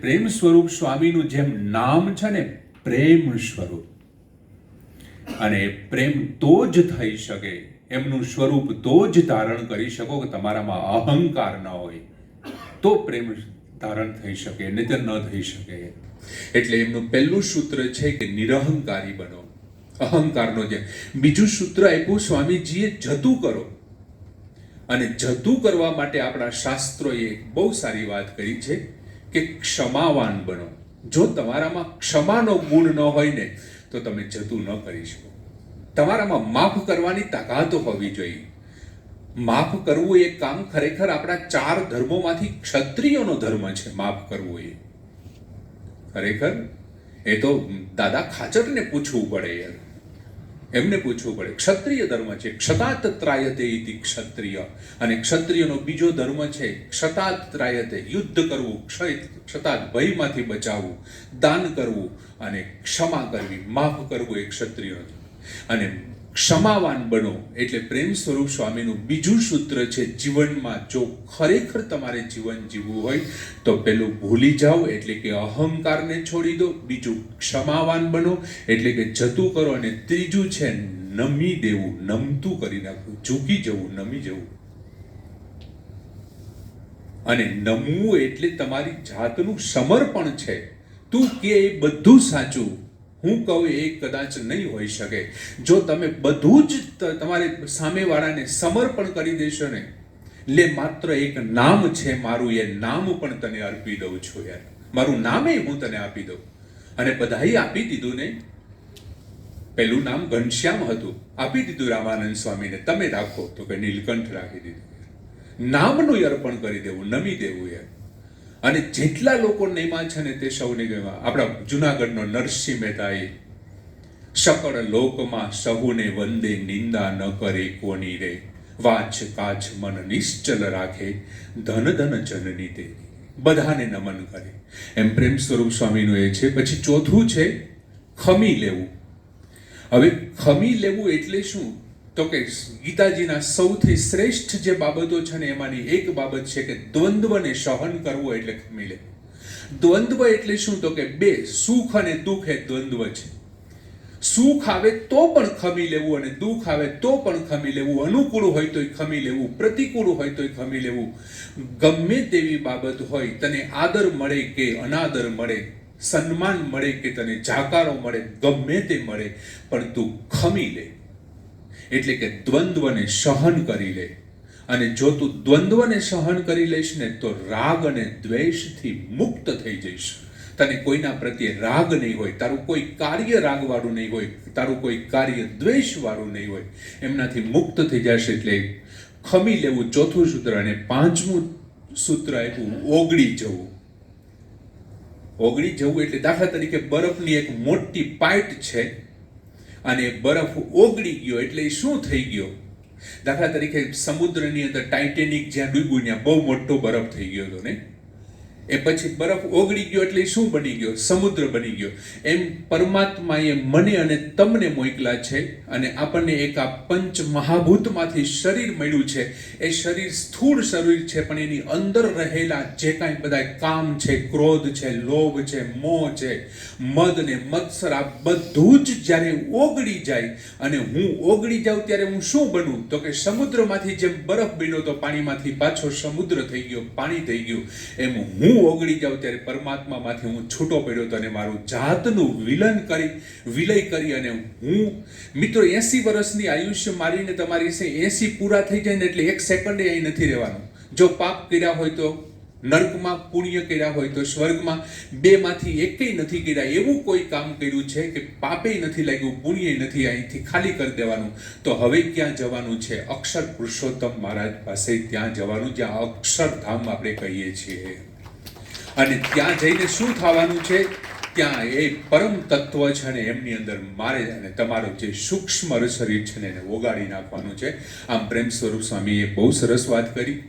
પ્રેમ સ્વરૂપ સ્વામીનું જેમ નામ છે ને, પ્રેમ સ્વરૂપ. અને પ્રેમ તો જ થઈ શકે, એમનું સ્વરૂપ તો જ ધારણ કરી શકો કે તમારામાં અહંકાર ન હોય. તો પ્રેમ ધારણ થઈ શકે, નહીતર ન થઈ શકે. એટલે એમનું પહેલું સૂત્ર છે કે નિરહંકારી બનો. અહંકારનો જે બીજું સૂત્ર આપ્યું, સ્વામીજીએ જતું કરો. અને જતું કરવા માટે આપણા શાસ્ત્રોએ બહુ સારી વાત કરી છે. કે ક્ષમાવાન બનો. જો તમારામાં ક્ષમાનો ગુણ ન હોય ને, તો તમે જતું ન કરી શકો. તમારામાં માફ કરવાની તાકાત હોવી જોઈએ. માફ કરવું એ કામ ખરેખર આપણા ચાર ધર્મોમાંથી ક્ષત્રિયોનો ધર્મ છે, માફ કરવું એ. ખરેખર? એ તો દાદા ખાચરને પૂછવું પડે યાર. એમને પૂછવું પડે, ક્ષત્રિય ધર્મ છે, ક્ષતાતત્રાયતે ઇતિ ક્ષત્રિય અને ક્ષત્રિયનો બીજો ધર્મ છે ક્ષતાત ત્રાયતે યુદ્ધ કરવું, ક્ષય ક્ષતાત ભયમાંથી બચાવવું, દાન કરવું અને ક્ષમા કરવી, માફ કરવું એ ક્ષત્રિયનો ધર્મ. અને ક્ષમાવાન બનો. એટલે પ્રેમ સ્વરૂપ સ્વામીનું બીજું સૂત્ર છે, જીવનમાં જો ખરેખર તમારે જીવન જીવવું હોય, તો પેલું ભૂલી જાઓ. એટલે કે અહંકારને છોડી દો. બીજું ક્ષમાવાન બનો. એટલે કે જતું કરો. અને ત્રીજું છે, નમી દેવું. નમતું કરી નાખવું. ઝૂકી જવું. નમી જવું. અને નમવું એટલે તમારી જાતનું સમર્પણ છે. તું કે એ બધું સાચું? હું કહું એ કદાચ નહીં હોઈ શકે. જો તમે બધું જ તમારી સામેવાળાને સમર્પણ કરી દેશો ને, લે માત્ર એક નામ છે મારું, એ નામ પણ તને અર્પી દઉં છું યાર. મારું નામે હું તને આપી દઉં. અને બધાએ આપી દીધું ને, પેલું નામ ઘનશ્યામ હતું. આપી દીધું રામાનંદ સ્વામીને. તમે રાખો. તો કે નીલકંઠ રાખી દીધું નામનું અર્પણ કરી દેવું, નમી દેવું યાર. અને જેટલા લોકો નેમાં છે ને તે સૌને ગવા આપણા જુનાગઢનો નરસિંહ મહેતાએ સકળ લોકમાં સહુને વંદે નિંદા ન કરે કોની રે. વાચ કાચ મન નિશ્ચલ રાખે, ધન ધન જનની તે. બધાને નમન કરે. એમ પ્રેમ સ્વરૂપ સ્વામીનું એ છે. પછી ચોથું છે ખમી લેવું. હવે ખમી લેવું એટલે શું? તો કે ગીતાજીના સૌથી શ્રેષ્ઠ જે બાબતો છે ને એમાંની એક બાબત છે કે દ્વંદ્વને સહન કરવું એટલે ખમી લેવું દ્વંદ્વ એટલે શું? તો કે બે, સુખ અને દુઃખ એ દ્વંદ્વ છે. સુખ આવે તો પણ ખમી લેવું અને દુઃખ આવે તો પણ ખમી લેવું. અનુકૂળ હોય તોય ખમી લેવું, પ્રતિકૂળ હોય તોય ખમી લેવું. ગમે તેવી બાબત હોય, તને આદર મળે કે અનાદર મળે, સન્માન મળે કે તને જાકારો મળે, ગમે તે મળે, પણ તું ખમી લે. એટલે કે દ્વંદ્વને સહન કરી લે. અને જો તું દ્વંદ્વને સહન કરી લઈશ ને, તો રાગ અને દ્વેષથી મુક્ત થઈ જઈશ. તને કોઈના પ્રત્યે રાગ નહીં હોય, તારું કોઈ કાર્ય રાગવાળું નહીં હોય, તારું કોઈ કાર્ય દ્વેષવાળું નહીં હોય. એમનાથી મુક્ત થઈ જશે એટલે ખમી લેવું ચોથું સૂત્ર અને પાંચમું સૂત્ર આપ્યું, ઓગળી જવું. ઓગળી જવું એટલે દાખલા તરીકે બરફની એક મોટી પાઇટ છે. અને બરફ ઓગળી ગયો એટલે શું થઈ ગયો? દાખલા તરીકે સમુદ્રની અંદર ટાઇટેનિક જ્યાં ડૂબ્યું, ત્યાં બહુ મોટો બરફ થઈ ગયો હતો ને? એ પછી બરફ ઓગળી ગયો એટલે શું બની ગયો? સમુદ્ર બની ગયો. એમ પરમાત્માએ મને અને તમને મોકલા છે અને આપણને એક આ પંચ મહાભૂતમાંથી શરીર મળ્યું છે. એ શરીર સ્થૂળ શરીર છે, પણ એની અંદર રહેલા જે કાંઈ બધા કામ છે, ક્રોધ છે, લોભ છે, મોહ છે, મદ ને મત્સર, આ બધું જ જ્યારે ઓગળી જાય અને હું ઓગળી જાઉં ત્યારે હું શું બનું? તો કે સમુદ્રમાંથી જેમ બરફ બન્યો તો પાણીમાંથી પાછો સમુદ્ર થઈ ગયો, પાણી થઈ ગયું. એમ હું ઓગળી જાઉં ત્યારે પરમાત્મામાંથી હું છૂટો પડ્યો તો અને મારું જાતનું વિલન કરી, વિલય કરી અને હું, મિત્રો, એસી વર્ષની આયુષ્ય મારીને તમારી એસી પૂરા થઈ જાય ને એટલે એક સેકન્ડે અહીં નથી રહેવાનું. જો પાપ કર્યા હોય તો, નર્કમાં પુણ્ય કર્યા હોય તો, સ્વર્ગમાં બેમાંથી એકેય નથી કર્યા. એવું કોઈ કામ કર્યું છે કે પાપે નથી લાગ્યું, પુણ્ય નથી અહીંથી ખાલી કરી દેવાનું? તો હવે ક્યાં જવાનું છે? અક્ષર પુરુષોત્તમ મહારાજ પાસે ત્યાં જવાનું, જ્યાં અક્ષરધામ આપણે કહીએ છીએ. અને ત્યાં જઈને શું થવાનું છે? ત્યાં એ પરમ તત્વ છે ને એમની અંદર મારે અને તમારું જે સૂક્ષ્મ શરીર છે ને એને ઓગાળી નાખવાનું છે. આમ પ્રેમ સ્વરૂપ સ્વામીએ બહુ સરસ વાત કરી.